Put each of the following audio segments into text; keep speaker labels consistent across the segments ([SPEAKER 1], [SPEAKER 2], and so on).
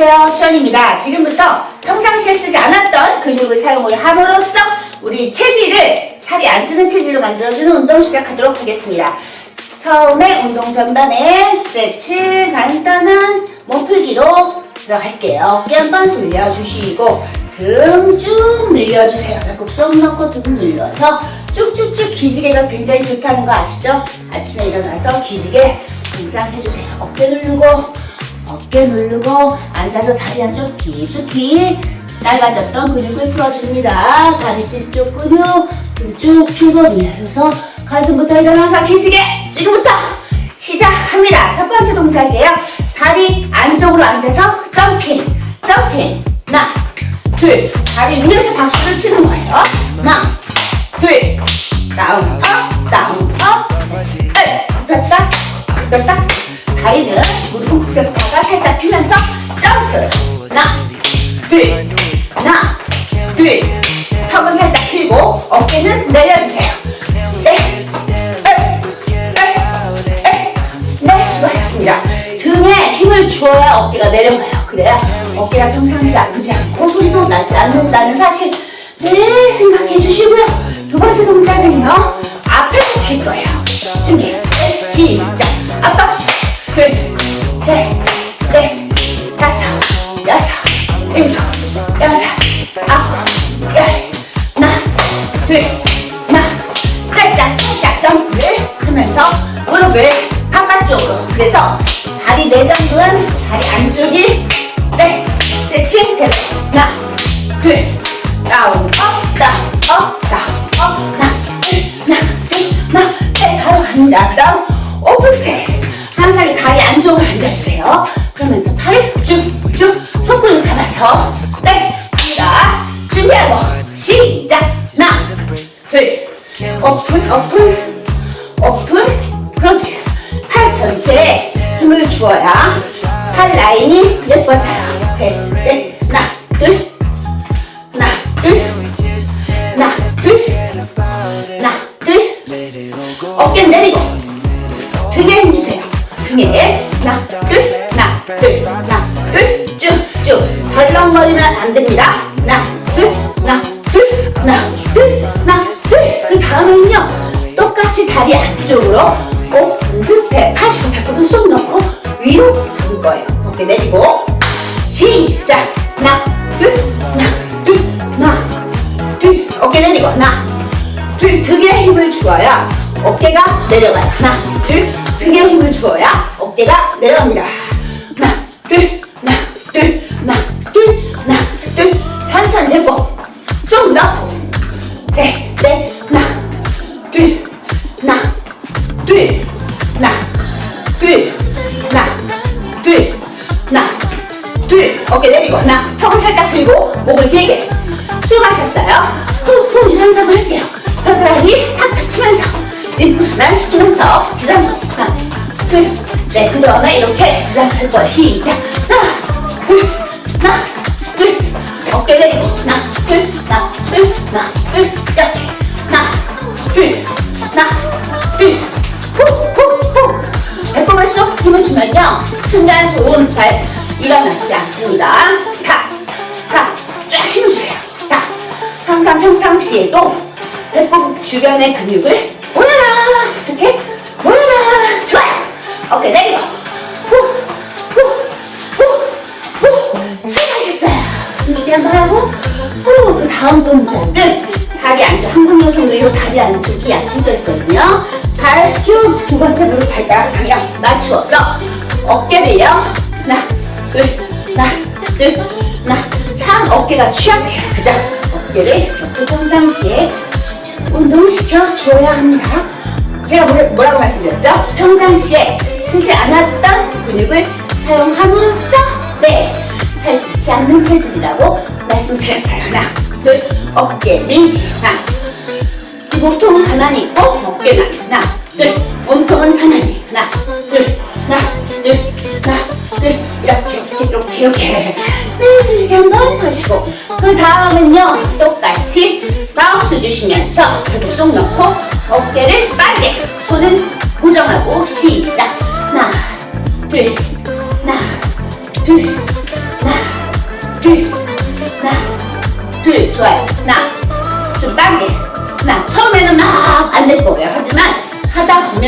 [SPEAKER 1] 안녕하세요. 추원입니다. 지금부터 평상시에 쓰지 않았던 근육을 사용을 함으로써 우리 체질을 살이 안 찌는 체질로 만들어주는 운동 시작하도록 하겠습니다. 처음에 운동 전반에 스트레치 간단한 몸풀기로 들어갈게요. 어깨 한번 돌려주시고 등 쭉 늘려주세요. 배꼽 쏙 넣고 등 늘려서 쭉쭉쭉 기지개가 굉장히 좋다는 거 아시죠? 아침에 일어나서 기지개 항상 해주세요. 어깨 누르고 어깨 누르고 앉아서 다리 한쪽 깊숙이 짧아졌던 근육을 풀어줍니다. 다리 뒤쪽 근육 등쭉 펴고 내려서서 가슴부터 일어나서 기지개 지금부터 시작합니다. 첫 번째 동작이에요. 다리 안쪽으로 앉아서 점핑 점핑 하나 둘 다리 위에서 박수를 치는 거예요. 하나 둘 다운 업 다운 업 네, 굽혔다 굽혔다 다리는 무릎은 굽혔다가 살짝 펴면서 점프. 하나 둘 하나 둘 턱은 살짝 들고 어깨는 내려주세요. 네, 네, 네, 네, 네 수고하셨습니다. 등에 힘을 주어야 어깨가 내려가요. 그래야 어깨가 평상시 아프지 않고 소리도 나지 않는다는 사실 네 생각해 주시고요. 두 번째 동작은요. 앞에서 튈 거예요. 준비 네, 시작. 앞박수. 둘셋 무릎을 바깥쪽으로? 그래서 다리 내장근 다리 안쪽이 네 스트레칭 되고 하나 둘 다운 업 다운 업 다운 업 하나 둘 하나 둘 하나 네 바로 갑니다. 그 다음 오픈 스텝. 항상 이 다리 안쪽으로 앉아주세요. 그러면서 팔을 쭉쭉 손등을 잡아서 네 갑니다. 준비하고 시작. 하나 둘 오픈 오픈 오픈 그렇지 팔 전체에 힘을 주어야 팔 라인이 예뻐져요 셋넷 하나 둘 하나 둘 하나 둘 하나 둘 어깨 내리고 등에 힘주세요 등에 하나 둘 하나 둘 하나 둘 쭉쭉 덜렁거리면 안 됩니다 하나 둘 하나 둘 하나 둘 하나 둘 그 다음에는요 똑같이 다리 안쪽으로 스텝 팔씨고 배꼽은 쏙 넣고 위로 들 거예요. 어깨 내리고. 시작. 하나 둘 하나 둘 하나 둘 어깨 내리고. 하나 둘 등에 힘을 주어야 어깨가 내려가요. 하나 둘 등에 힘을 주어야 어깨가 내려갑니다. 하나 둘 하나 둘 하나 둘 하나 둘 천천히 내고. 쏙 넣고. 셋 넷 네 그 다음에 이렇게 유산소 할 거예요 시작. 하나 둘 하나 둘. 어깨 내리고 하나 둘 하나 둘 하나 둘 이렇게. 하나 둘 하나 둘. 후 후 후. 배꼽에 쏙 힘을 주면요. 층간 소음 잘 일어나지 않습니다. 다다쫙 힘을 주세요. 다 항상 평상시에도 배꼽 주변의 근육을 모여라. 어떻게? 좋아요 어깨 내리고. 수고하셨어요. 준비 한번 하고 후, 그 다음 동작은 다리 안쪽 한국 여성들이 요 다리 안쪽이 약해져 있거든요. 발 쭉 두 번째 무릎 발가락 방향 맞추어서 어깨를요 하나 둘 하나 둘 하나. 참 어깨가 취약해요. 그죠? 어깨를 이렇게 평상시에 운동시켜 주어야 합니다. 제가 뭐, 뭐라고 말씀드렸죠? 평상시에 쓰지 않았던 근육을 사용함으로써 네 살찌지 않는 체질이라고 말씀드렸어요. 하나 둘 어깨 민 하나 몸통은 가만히 있고 어깨만 하나 둘 몸통은 가만히. 하나 둘 하나 둘 하나 둘 이렇게 이렇게 이렇게 이렇게. 네 숨쉬게 한번 하시고 그 다음은요 똑같이 마우스 주시면서 배꼽 쏙 넣고 어깨를 빨게 손은 고정하고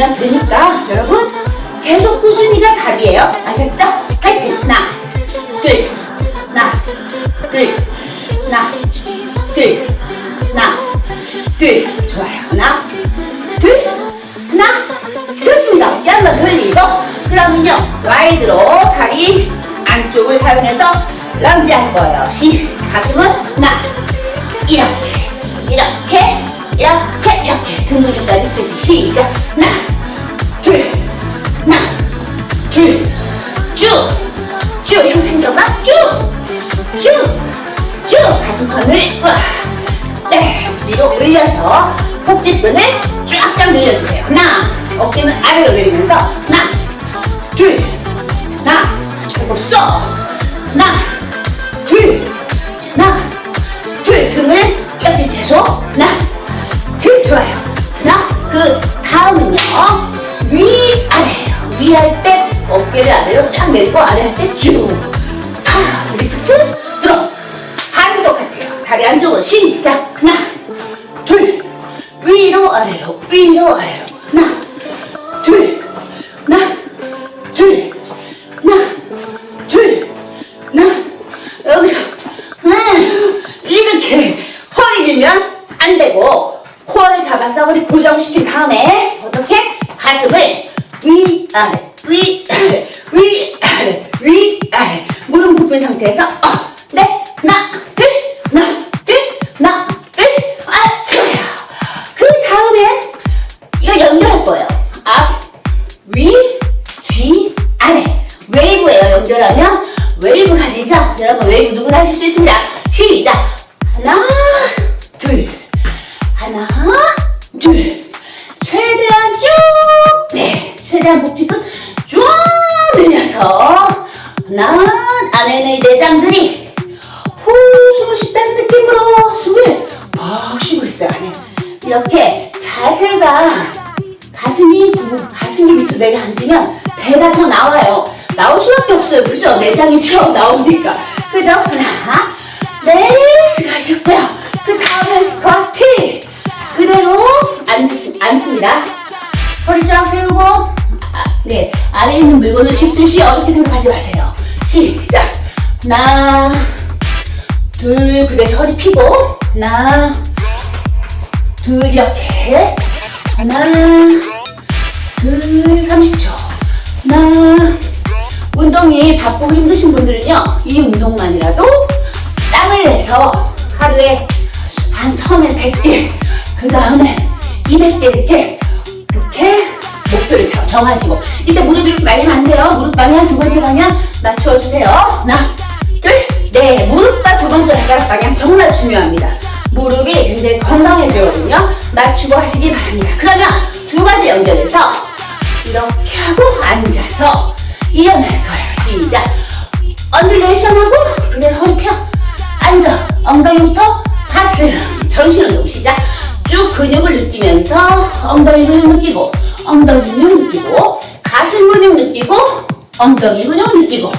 [SPEAKER 1] 보면 되니까 여러분 계속 꾸준히가 답이에요. 아셨죠? 파이팅! 하나, 둘, 하나, 둘, 하나, 둘, 하나, 둘. 좋아요. 하나, 둘, 하나. 좋습니다. 한번 돌리고 그러면요 와이드로 다리 안쪽을 사용해서 런지 할 거예요. 시 가슴은 하나 이렇게 이렇게 이렇게 이렇게 등 근육까지 스트레칭 시작 하나 가슴선을. 네 뒤로 올려서 복직근을 쫙쫙 늘려주세요. 하나 어깨는 아래로 내리면서 하나 둘 하나 조금 써 하나 둘 하나 둘. 등을 이렇게 계속 하나 둘 좋아요. 하나 그 다음은요 위 아래예요. 위 할 때 어깨를 아래로 쫙 내리고 아래 할 때 쭉. 리프트. 들어 다리 똑같아요 다리 안쪽으로 시작. 하나 둘. 위로 아래로 위로 아래로. 하나 내려앉으면 배가 더 나와요. 나올 수밖에 없어요. 그죠? 내장이 쭉 나오니까. 그죠? 하나, 네, 수고하셨고요. 그 다음에 스쿼트. 그대로 앉습, 앉습니다. 허리 쫙 세우고, 아, 네, 아래에 있는 물건을 짚듯이 어렵게 생각하지 마세요. 시작. 하나, 둘, 그 대신 허리 펴고, 하나, 둘, 이렇게. 하나, 둘, 30초. 하나, 운동이 바쁘고 힘드신 분들은요, 이 운동만이라도 짬을 내서 하루에 한 처음엔 100개, 그 다음에 200개 이렇게, 이렇게 목표를 자- 정하시고. 이때 무릎이 이렇게 말리면 안 돼요. 무릎 방향 두 번째 방향 낮춰주세요. 하나, 둘, 네. 무릎과 두 번째 발가락 방향 정말 중요합니다. 무릎이 굉장히 건강해지거든요. 낮추고 하시기 바랍니다. 그러면 두 가지 연결해서 이렇게 하고 앉아서 일어날 거예요. 시작. 언듈레이션 하고 그대로 허리 펴. 앉아. 엉덩이부터 가슴. 전신 운동 시작. 쭉 근육을 느끼면서 엉덩이 근육 느끼고 엉덩이 근육 느끼고 가슴 근육 느끼고 엉덩이 근육 느끼고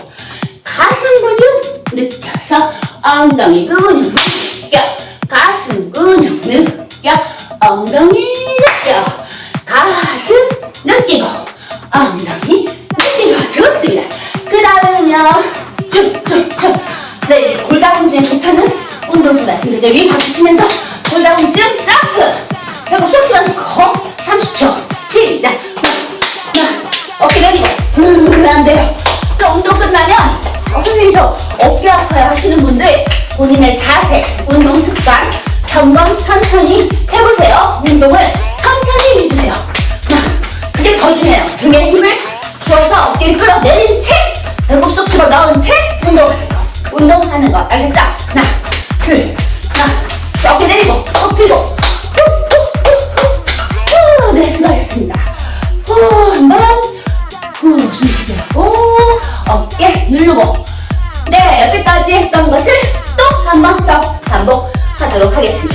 [SPEAKER 1] 가슴 근육 느껴서 엉덩이 근육 느껴 가슴 근육 느껴 엉덩이 느껴 가슴 느끼고 엉덩이 느끼고 좋습니다. 그 다음에는요 쭉쭉쭉. 네 골다공증에 좋다는 운동을 말씀드리죠 위 박수 치면서 골다공증 점프! 배꼽 쏙 집어넣고 30초. 시작! 어깨 내리고. 으안 돼요. 또 운동 끝나면 어, 선생님 저 어깨 아파요 하시는 분들 본인의 자세, 운동 습관 점검 천천히 해보세요. 운동을 등에 힘을 주어서 어깨를 끌어내린 채 배꼽 쏙 집어 넣은 채 해요. 운동하는 거 아셨죠? 하나, 둘, 하나, 어깨 내리고 엎 들고 후, 후, 후, 후, 후. 네, 수고하셨습니다. 후, 한번 후, 숨 쉬게 하고 어깨 누르고 네, 여기까지 했던 것을 또 한 번 더 반복하도록 하겠습니다.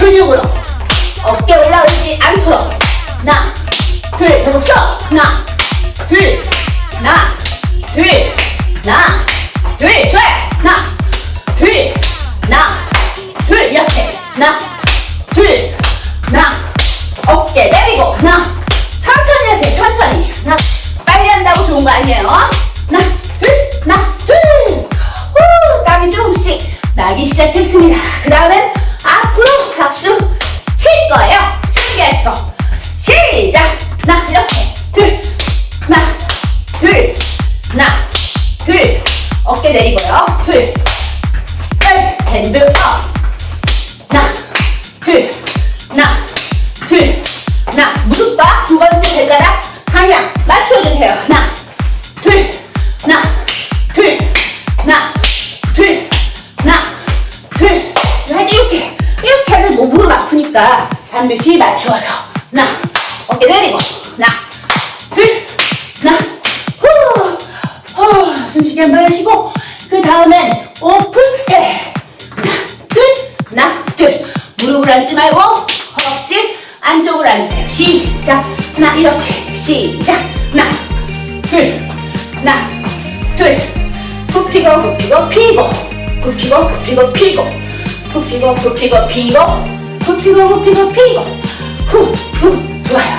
[SPEAKER 1] 근육으로 어깨 올라오지 않도록 하나 둘 해봅시다. 하나 둘 하나 둘 하나 둘 좋아요. 하나 둘 하나 둘 이렇게. 하나 둘 하나 어깨 내리고. 하나 천천히 하세요 천천히. 하나 빨리 한다고 좋은 거 아니에요? 하나 둘 하나 둘. 후, 땀이 조금씩 나기 시작했습니다. 그 다음엔 내리고요. 둘, 다음엔 오픈 스텝. 하나, 둘, 하나, 둘. 무릎을 앉지 말고 허벅지 안쪽으로 앉으세요. 시작. 하나, 이렇게. 시작. 하나, 둘, 하나, 둘. 굽히고, 굽히고, 피고. 굽히고, 굽히고, 피고. 굽히고, 굽히고, 피고. 굽히고, 굽히고, 피고. 후, 후. 좋아요.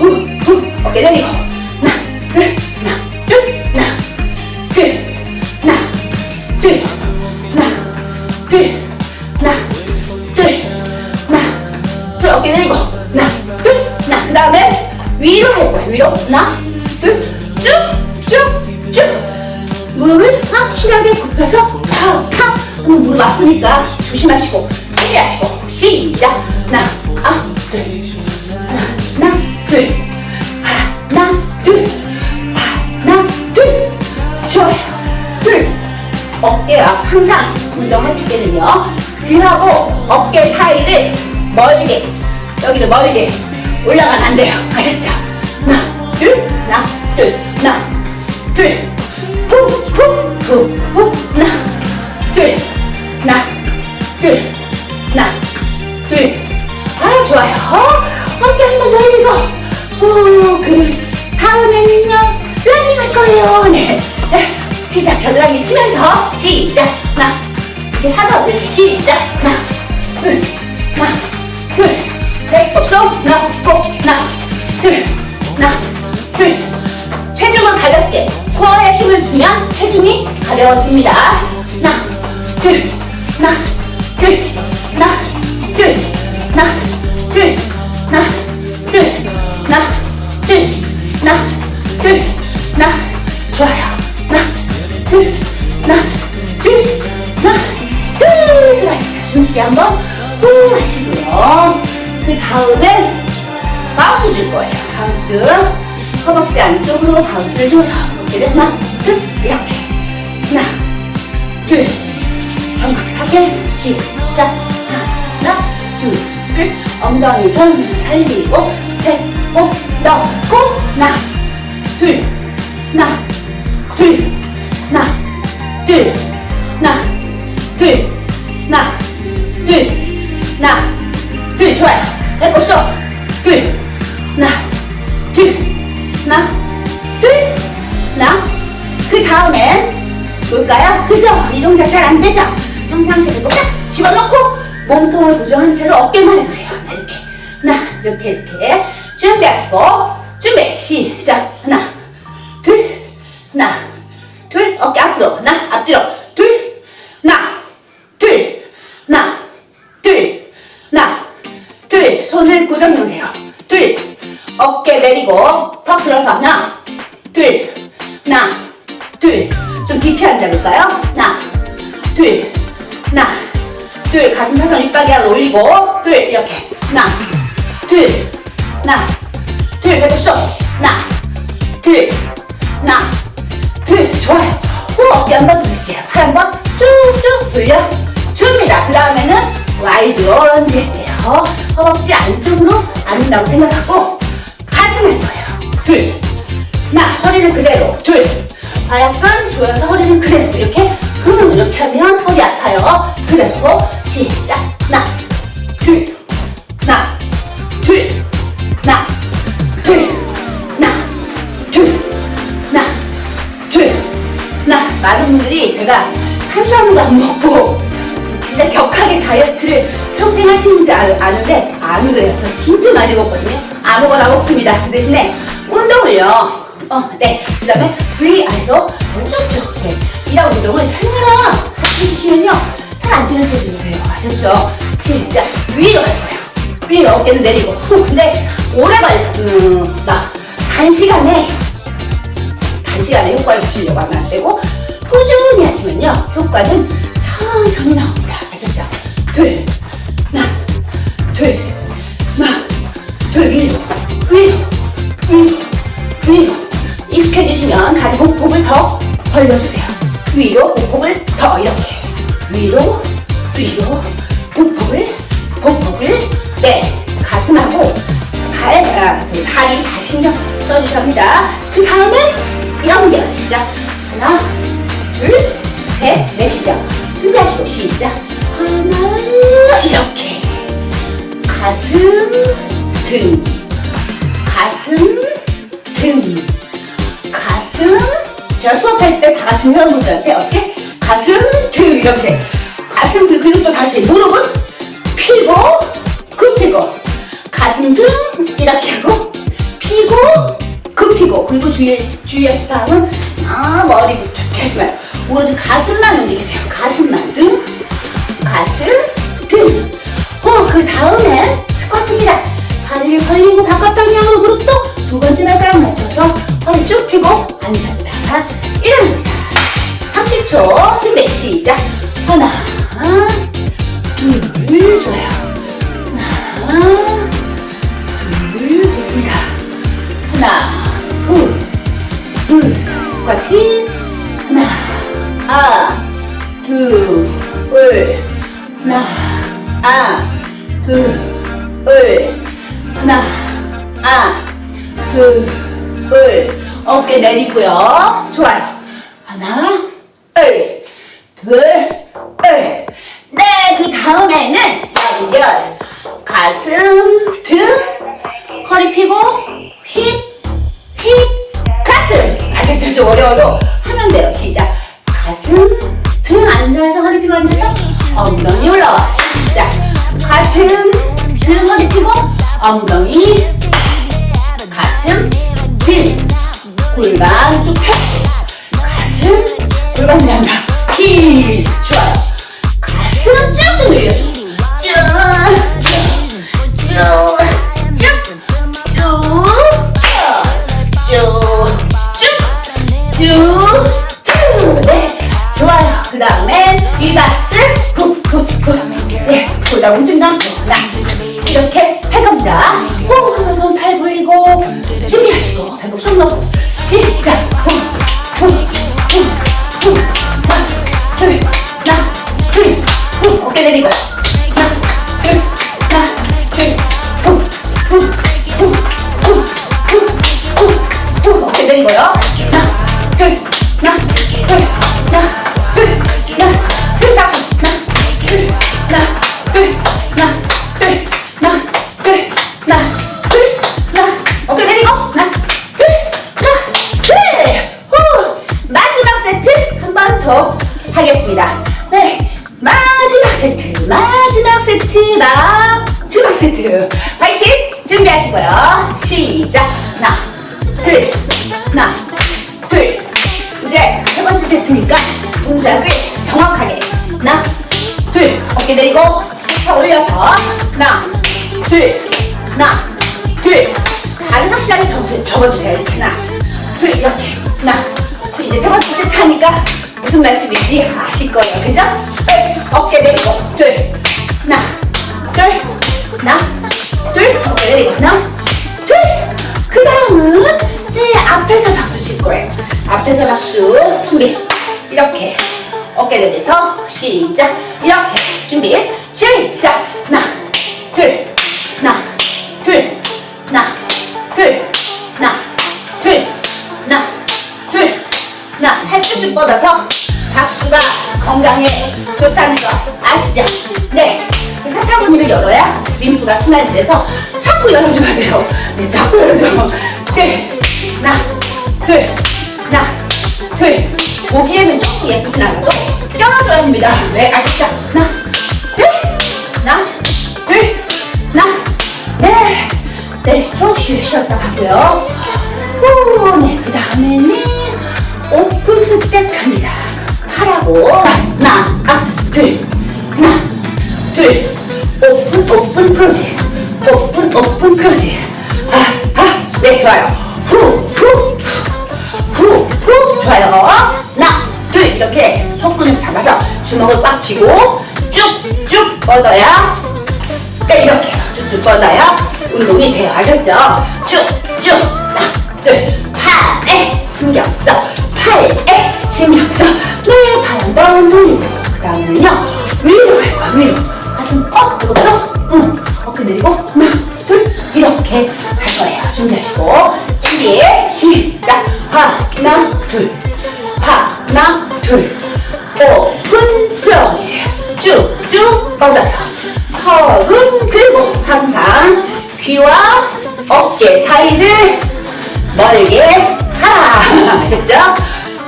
[SPEAKER 1] 후, 후. 어깨 내리고. 하나, 둘, 하나, 둘, 하나, 항상 운동하실 때는요 귀하고 어깨 사이를 멀게 여기를 멀게 올라가면 안 돼요. 아셨죠? 하나 둘 하나 둘 하나 둘 후 후 후 후 하나 둘 하나 둘 하나 둘 아 좋아요. 어깨 한 번 돌리고. 후 그 다음에는요 런닝 할 거예요. 네, 네. 시작. 겨드랑이 치면서 시작 하나 이렇게 사서 이렇게 시작. 하나 둘 하나 둘넷 없어? 하나 꼭 하나 둘 하나 둘. 체중은 가볍게. 코어에 힘을 주면 체중이 가벼워집니다. 하나 둘 하나 둘 하나 둘 하나 안쪽으 평상시에 꼭 집어넣고 몸통을 고정한 채로 어깨만 해보세요. 이렇게. 하나, 이렇게, 이렇게. 준비하시고, 준비, 시작. 하나, 둘, 하나, 둘, 어깨 앞으로, 하나, 앞뒤로, 둘, 하나, 둘, 하나, 둘, 하나, 둘, 손을 고정해 보세요. 둘, 어깨 내리고, 턱 들어서, 하나, 둘, 하나, 둘, 좀 깊이 앉아볼까요? 하나, 둘, 하나, 둘, 가슴 사선 윗방향으로 올리고, 둘, 이렇게, 하나, 둘, 하나, 둘, 배꼽 써, 하나, 둘, 하나, 둘, 좋아요. 후, 어깨 한번 돌릴게요. 팔 한번 쭉쭉 돌려 줍니다. 그 다음에는 와이드로 런지 할게요. 허벅지 안쪽으로 앉는다고 생각하고 가슴을 떠요. 둘, 하나, 허리는 그대로. 둘, 발약근 조여서 허리는 그대로. 이렇게, 흠, 이렇게 하면 허리 아파요. 그대로. 시작. 하나, 둘, 하나, 둘, 하나, 둘, 하나, 둘, 하나, 둘, 하나. 많은 분들이 제가 탄수화물도 안 먹고 진짜 격하게 다이어트를 평생 하시는지 아, 아는데 안 그래요. 저 진짜 많이 먹거든요. 아무거나 먹습니다. 그 대신에 운동을요. 어, 네. 그 다음에 위아래로 쭉쭉. 네. 이런 운동을 생활화 해주시면요. 살 안 찌는 체중이 돼요. 아셨죠? 진짜 위로 할 거예요. 위로 어깨는 내리고. 후, 근데 오래 걸, 음, 막, 단시간에 단시간에 효과를 보시려고 하면 안 되고 꾸준히 하시면요 효과는 천천히 나옵니다 아셨죠? 둘, 하나, 둘, 하나, 둘 위로, 위로, 그 다음엔 스쿼트입니다 다리를 벌리고 바깥 방향으로 무릎도 두 번째 발가락 맞춰서 허리 쭉 펴고 앉았다가 일어납니다 30초 준비 시작 하나 둘 좋아요 하나 둘, 좋습니다. 하나, 둘, 둘, 스쿼팅. 하나, 아, 둘, 을. 하나, 아, 둘, 을. 하나, 아, 둘, 을. 어깨 내리고요. 좋아요. 하나, 을, 둘, 을. 네, 그 다음에는 연결. 가슴, 등, 허리 펴고 힙, 힙, 가슴. 아셨죠? 좀 어려워도 하면 돼요. 시작. 가슴, 등 앉아서 허리 펴고 앉아서 엉덩이 올라와. 시작. 가슴, 등 허리 펴고 엉덩이, 가슴, 등, 골반 쭉 펴고 가슴, 골반 난다. 힙, 좋아요. 가슴 쭉쭉 늘려줘. 쭉, 쭉, 엄청 남고 나 이렇게 할 겁니다. 호! 하면서 팔 굴리고 준비하시고 배꼽 손 넣고 시작. 어깨 내리고. 하나, 둘, 하나, 둘, 후, 후, 후, 후, 후, 후, 후. 어깨 내리고요. 하나, 둘, 하나, 둘, 하나, 마지막 세트. 파이팅! 준비하시고요. 시작. 하나, 둘, 하나, 둘. 이제 세 번째 세트니까 동작을 정확하게. 하나, 둘. 어깨 내리고 차 올려서. 하나, 둘, 하나, 둘. 다른 확실하게 점수 적어주세요. 이렇게 하나, 둘, 이렇게. 하나, 둘. 이제 세 번째 세트 하니까 무슨 말씀인지 아실 거예요. 그죠? 네. 어깨 내리고. 둘, 하나, 둘, 하나, 둘. 어깨 내리고. 하나, 둘. 그 다음은 네, 앞에서 박수 칠 거예요. 앞에서 박수. 준비. 이렇게. 어깨 내려서 시작. 이렇게. 준비. 시작. 하나, 둘, 하나, 둘, 하나, 둘, 하나, 둘, 하나, 둘, 하나. 팔 쭉쭉 뻗어서 박수가 건강에 좋다는 거 아시죠? 네. 사타구니를 열어야 림프가 순환이 돼서 자꾸 열어줘야 돼요. 네, 자꾸 열어줘. 네. 하나, 둘, 하나, 둘. 보기에는 조금 예쁘진 않아도 열어줘야 됩니다. 네, 아시죠? 하나, 둘, 하나, 둘, 하나, 네. 네, 조금 쉬었다 가고요. 후, 네, 그 다음에는 오픈 스택 갑니다. 하라고. 하나, 아,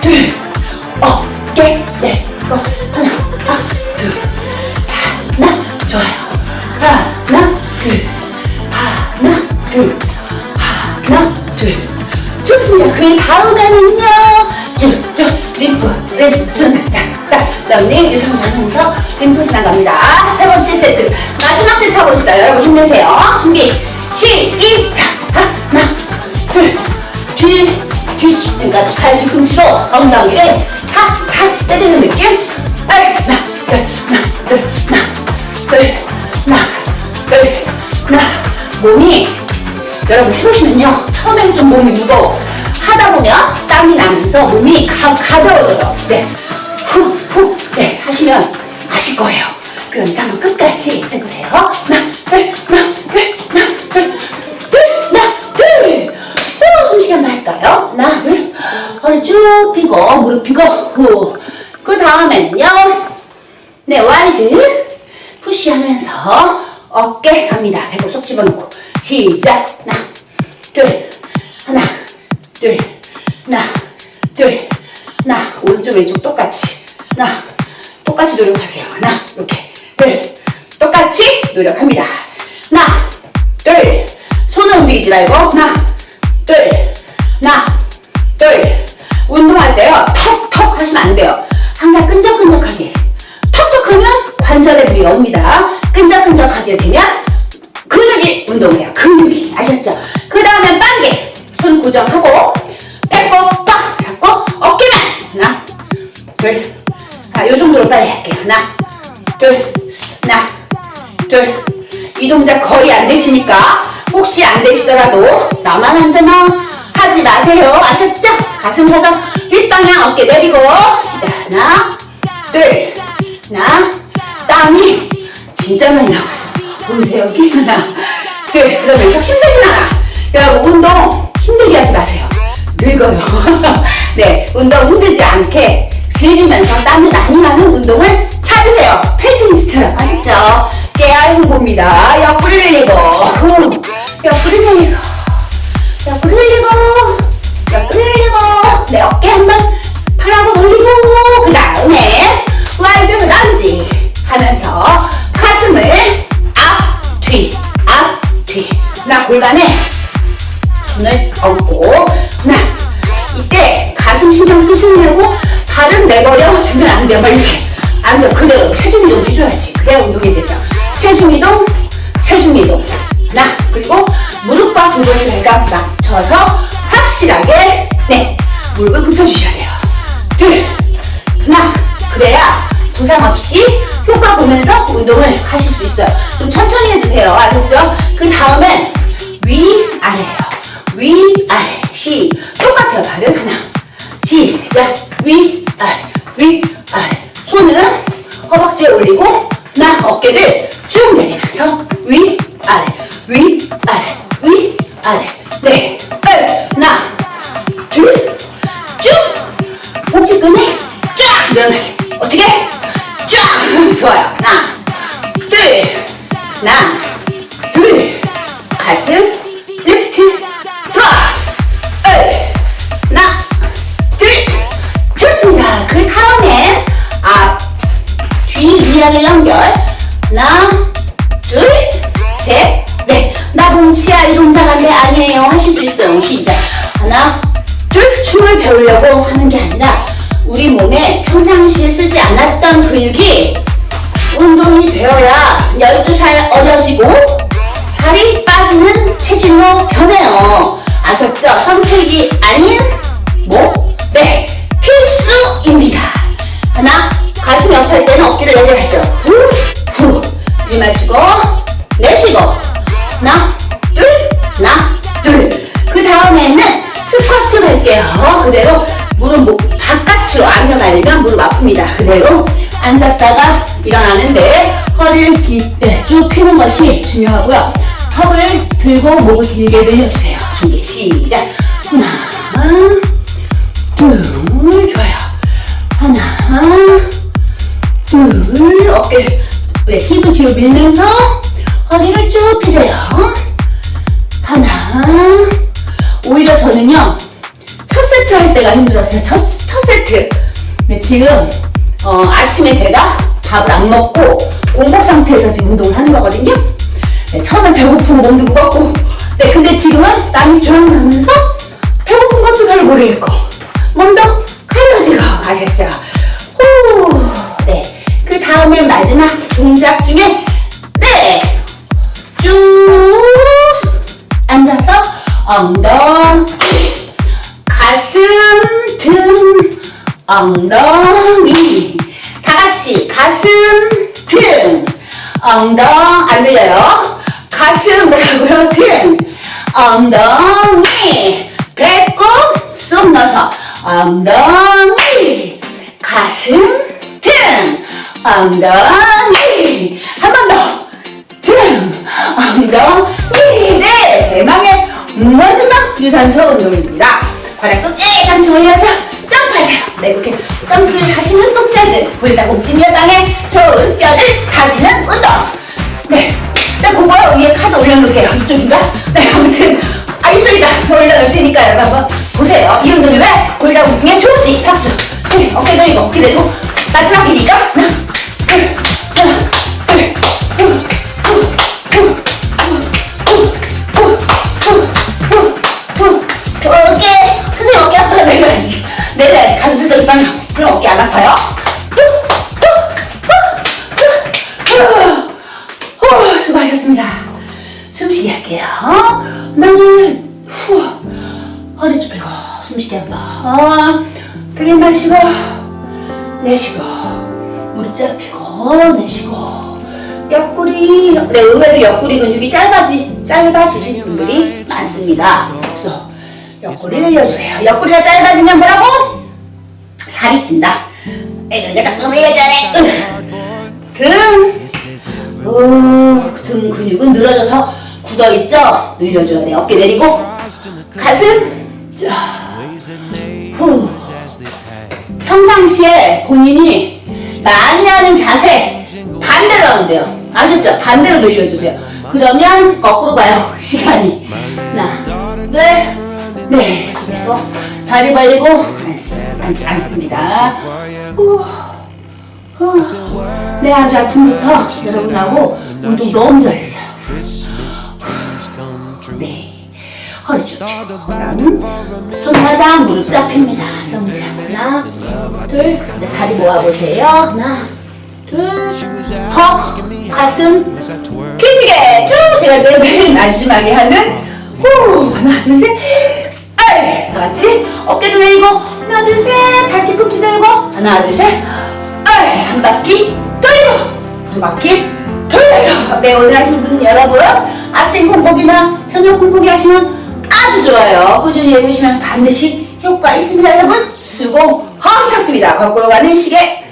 [SPEAKER 1] 둘, 어깨 내고 하나, 아, 둘, 하나, 좋아요. 하나, 둘, 하나, 둘, 하나, 둘. 좋습니다. 그 다음에는요, 쭉 쭉 림프, 림프 순, 딱딱, 런닝 유성 하면서 림프 순환 갑니다. 세 번째 세트, 마지막 세트 하고 있어요. 여러분 힘내세요. 준비, 시작. 하나, 둘, 뒤, 뒤, 그러니까 발 뒤꿈치로 엉덩이를 탁, 탁 때리는 느낌. 하나, 둘, 하나, 둘, 하나, 둘, 하나, 둘, 하나. 몸이 여러분 해보시면요 처음엔 좀 몸이 무거워 하다 보면 땀이 나면서 몸이 가, 가벼워져요 네 후 후 네 하시면 아실 거예요 그러니까 한번 끝까지 해보세요 하나 둘 하나 둘 하나 둘둘 하나 둘 또, 숨쉬기 한번 할까요 하나 둘 허리 쭉 펴고 무릎 펴고 후 그 다음엔요. 네 와이드. 푸시하면서 어깨 갑니다. 배꼽 쏙 집어넣고. 시작. 하나 둘 하나 둘 하나 둘 하나. 오른쪽 왼쪽 똑같이. 하나 똑같이 노력하세요. 하나 이렇게. 둘 똑같이 노력합니다. 하나 둘. 손을 움직이지 말고 하나 둘 하나 둘 할 때요 턱턱 하시면 안 돼요. 항상 끈적끈적하게 톡톡하면 관절에 무리가 옵니다. 끈적끈적하게 되면 근육이 운동해요. 근육이 아셨죠? 그 다음엔 빵개 손 고정하고 배꼽 빡 잡고 어깨만 하나 둘 아, 요 정도로 빨리 할게요. 하나 둘 하나 둘 이 동작 거의 안 되시니까 혹시 안 되시더라도 나만 안 되나 하지 마세요. 아셨죠? 가슴 사서 윗방향 어깨 내리고 시작. 하나 둘 하나. 땀이 진짜 많이 나고 있어. 보이세요? 여기 하나 둘. 그러면서 힘들진 않아. 여러분 운동 힘들게 하지 마세요. 늙어요. 네 운동 힘들지 않게 즐기면서 땀이 많이 나는 운동을 찾으세요. 펠트니스처럼. 아셨죠? 깨알 홍보입니다. 옆구리 늘리고 후 옆구리 늘리고 옆구리 늘리고 옆구리 늘리고 내 어깨 한번 팔하고 돌리고 그 다음에 와이드 런지 하면서 가슴을 앞, 뒤, 앞, 뒤. 나 골반에 손을 얹고 나 이때 가슴 신경 쓰시려고 발은 내버려 두면 안 돼요. 막 이렇게 안 돼요. 그대로 체중 이동 해줘야지. 그래야 운동이 되죠. 체중 이동, 체중 이동. 하나 그리고 무릎과 등을 절각 맞춰서 확실하게 네 무릎을 굽혀주셔야 돼요. 둘, 하나 그래야 부상 없이 효과 보면서 운동을 하실 수 있어요. 좀 천천히 해도 돼요. 알겠죠? 그 다음엔 위아래요. 위아래. 시. 똑같아요. 발은 하나. 시작. 위아래. 위아래. 손은 허벅지에 올리고 나 어깨를 쭉 내리면서 위아래. 위아래. 위 아래. 네. 하나. 둘. 쭉. 복직근을 쫙 늘어나게. 어떻게? 쫙! 좋아요. 하나, 둘, 하나, 둘, 가슴, 리프트, 드랍, 하나, 둘, 좋습니다. 그 다음엔 앞, 뒤, 위아래 연결, 하나, 몸치알 팔 동작한데 아니에요. 하실 수 있어요. 시작. 하나, 둘. 춤을 배우려고 하는 게 아니라 우리 몸에 평상시에 쓰지 않았던 근육이 운동이 되어야 12살 어려지고 살이 빠지는 체질로 변해요. 아셨죠? 선택이 아닌 뭐? 네, 필수입니다. 하나, 가슴이 아플 때는 어깨를 내려야죠. 후, 후. 들이마시고, 내쉬고. 하나, 둘, 하나, 둘. 그 다음에는 스쿼트 갈게요. 그대로 무릎 목 바깥으로 안 일어나면 무릎 아픕니다. 그대로 앉았다가 일어나는데 허리를 길게 쭉 펴는 것이 중요하고요. 턱을 들고 목을 길게 늘려주세요. 준비 시작. 하나, 둘, 좋아요. 하나, 둘, 어깨, 네, 힙을 뒤로 밀면서 허리를 쭉 펴세요. 하나, 오히려 저는요, 첫 세트 할 때가 힘들었어요. 첫, 첫 세트. 네, 지금, 어, 아침에 제가 밥을 안 먹고 공복 상태에서 지금 운동을 하는 거거든요. 네, 처음엔 배고프고 몸도 무겁고. 네, 근데 지금은 땀이 쭉 나면서 배고픈 것도 잘 모르겠고, 몸도 가려지고, 아셨죠? 후, 네. 그 다음에 마지막 동작 중에, 네. 쭉 앉아서 엉덩이 가슴 등 엉덩이. 다 같이 가슴 등 엉덩 안 들려요? 가슴 뭐라고요 등 엉덩이. 배꼽 쏙 넣어서 엉덩이 가슴 등 엉덩이. 한 번 더. 등, 엉덩이, 네, 대망의 마지막 유산소 운동입니다. 괄약도 예상치 올려서 점프하세요. 네, 그렇게 점프를 하시는 동작은 골다공증 예방에 좋은 뼈를 다지는 운동. 네, 자, 그거 위에 카드 올려놓을게요. 이쪽인가? 네, 아무튼, 아, 이쪽이다. 올려놓을 테니까 여러분 한번 보세요. 이 운동이 왜 골다공증에 좋은지 박수. 네, 어깨 내리고, 어깨 내리고. 마지막이니까. 하나, 둘, 하나, 둘, 후, 어깨 선생님 어깨 아파요? 내려야지. 내려야지. 가슴 두서 이방향 그럼 어깨 안 아파요? 후, 수고하셨습니다. 숨쉬기 할게요. 나는 후 허리 쭉 펴고 숨쉬기 한번. 들이 마시고 내쉬고 무릎 쫙 펴고 내쉬고. 옆구리 네 의외로 옆구리 근육이 짧아지 짧아지신 분들이 많습니다. 그래서 옆구리 늘려주세요. 옆구리가 짧아지면 뭐라고? 살이 찐다. 에 그러니까 자꾸 돼. 등, 오, 등 근육은 늘어져서 굳어 있죠. 늘려줘야 돼. 어깨 내리고 가슴 쫙. 후. 평상시에 본인이 많이 하는 자세 반대로 하면 돼요. 아셨죠? 반대로 늘려주세요. 그러면 거꾸로 가요. 시간이. 하나, 둘, 네. 그리고 다리 벌리고 앉습, 앉, 앉습니다. 후, 후. 네, 아주 아침부터 여러분하고 운동 너무 잘했어요. 네. 허리 쭉 펴고 그다음 손바닥 무릎 쫙 핍니다. 성지 하나, 둘, 네, 다리 모아보세요. 하나, 둘, 턱, 가슴, 기지개 쭉 제가 늘 매일 마지막에 하는 후 하나 둘 셋, 아이 다 같이? 어깨도 내리고 하나 둘 셋, 발 뒤꿈치 들고 하나 둘 셋, 아이 한 바퀴 돌리고 두 바퀴 돌려서. 네 오늘 하신 분 여러분 아침 공복이나 저녁 공복이 하시면 아주 좋아요. 꾸준히 해보시면 반드시 효과 있습니다 여러분. 수고하셨습니다. 거꾸로 가는 시계